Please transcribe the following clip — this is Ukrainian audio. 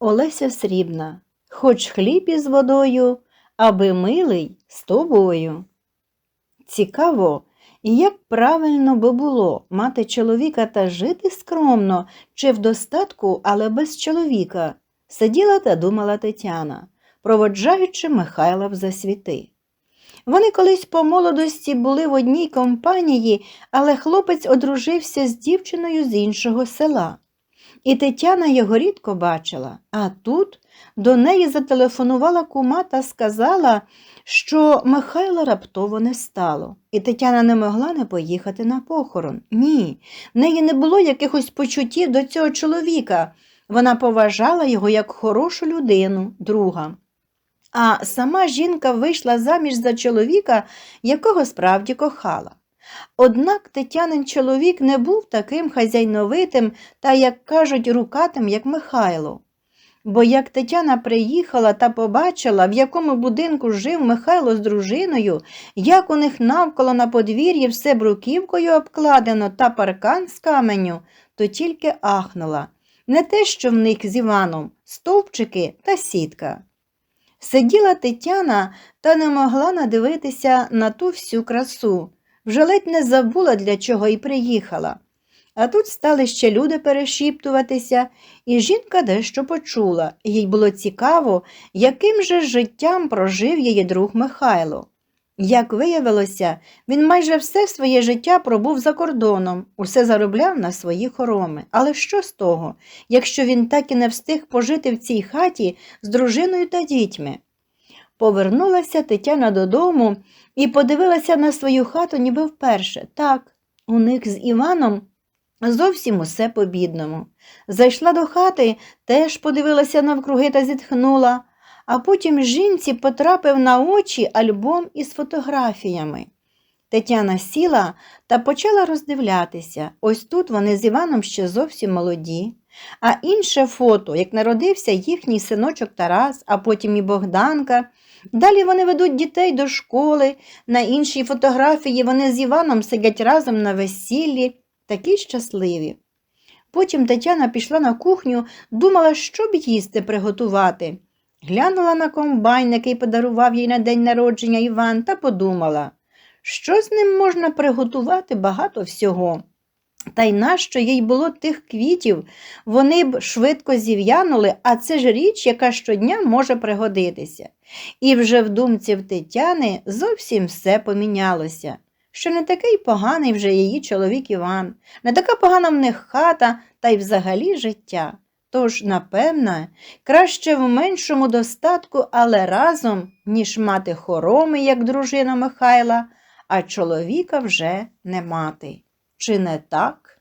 Олеся Срібна, хоч хліб із водою, аби милий з тобою. Цікаво, як правильно би було мати чоловіка та жити скромно чи в достатку, але без чоловіка, сиділа та думала Тетяна, проводжаючи Михайла в засвіти. Вони колись по молодості були в одній компанії, але хлопець одружився з дівчиною з іншого села. І Тетяна його рідко бачила, а тут до неї зателефонувала кума та сказала, що Михайла раптово не стало, і Тетяна не могла не поїхати на похорон. Ні, в неї не було якихось почуттів до цього чоловіка. Вона поважала його як хорошу людину, друга. А сама жінка вийшла заміж за чоловіка, якого справді кохала. Однак Тетянин чоловік не був таким хазяйновитим та, як кажуть, рукатим, як Михайло. Бо як Тетяна приїхала та побачила, в якому будинку жив Михайло з дружиною, як у них навколо на подвір'ї все бруківкою обкладено та паркан з каменю, то тільки ахнула. Не те, що в них з Іваном, стовпчики та сітка. Сиділа Тетяна та не могла надивитися на ту всю красу. Вже ледь не забула, для чого і приїхала. А тут стали ще люди перешіптуватися, і жінка дещо почула. Їй було цікаво, яким же життям прожив її друг Михайло. Як виявилося, він майже все своє життя пробув за кордоном, усе заробляв на свої хороми. Але що з того, якщо він так і не встиг пожити в цій хаті з дружиною та дітьми? Повернулася Тетяна додому і подивилася на свою хату ніби вперше. Так, у них з Іваном зовсім усе по-бідному. Зайшла до хати, теж подивилася навкруги та зітхнула, а потім жінці потрапив на очі альбом із фотографіями. Тетяна сіла та почала роздивлятися. Ось тут вони з Іваном ще зовсім молоді. А інше фото, як народився їхній синочок Тарас, а потім і Богданка. Далі вони ведуть дітей до школи, на іншій фотографії вони з Іваном сидять разом на весіллі, такі щасливі. Потім Тетяна пішла на кухню, думала, що б їсти приготувати. Глянула на комбайн, який подарував їй на день народження Іван, та подумала, що з ним можна приготувати багато всього. Та й нащо їй було тих квітів, вони б швидко зів'янули, а це ж річ, яка щодня може пригодитися. І вже в думці в Тетяни зовсім все помінялося, що не такий поганий вже її чоловік Іван, не така погана в них хата та й взагалі життя. Тож, напевне, краще в меншому достатку, але разом, ніж мати хороми, як дружина Михайла, а чоловіка вже не мати. Чи не так?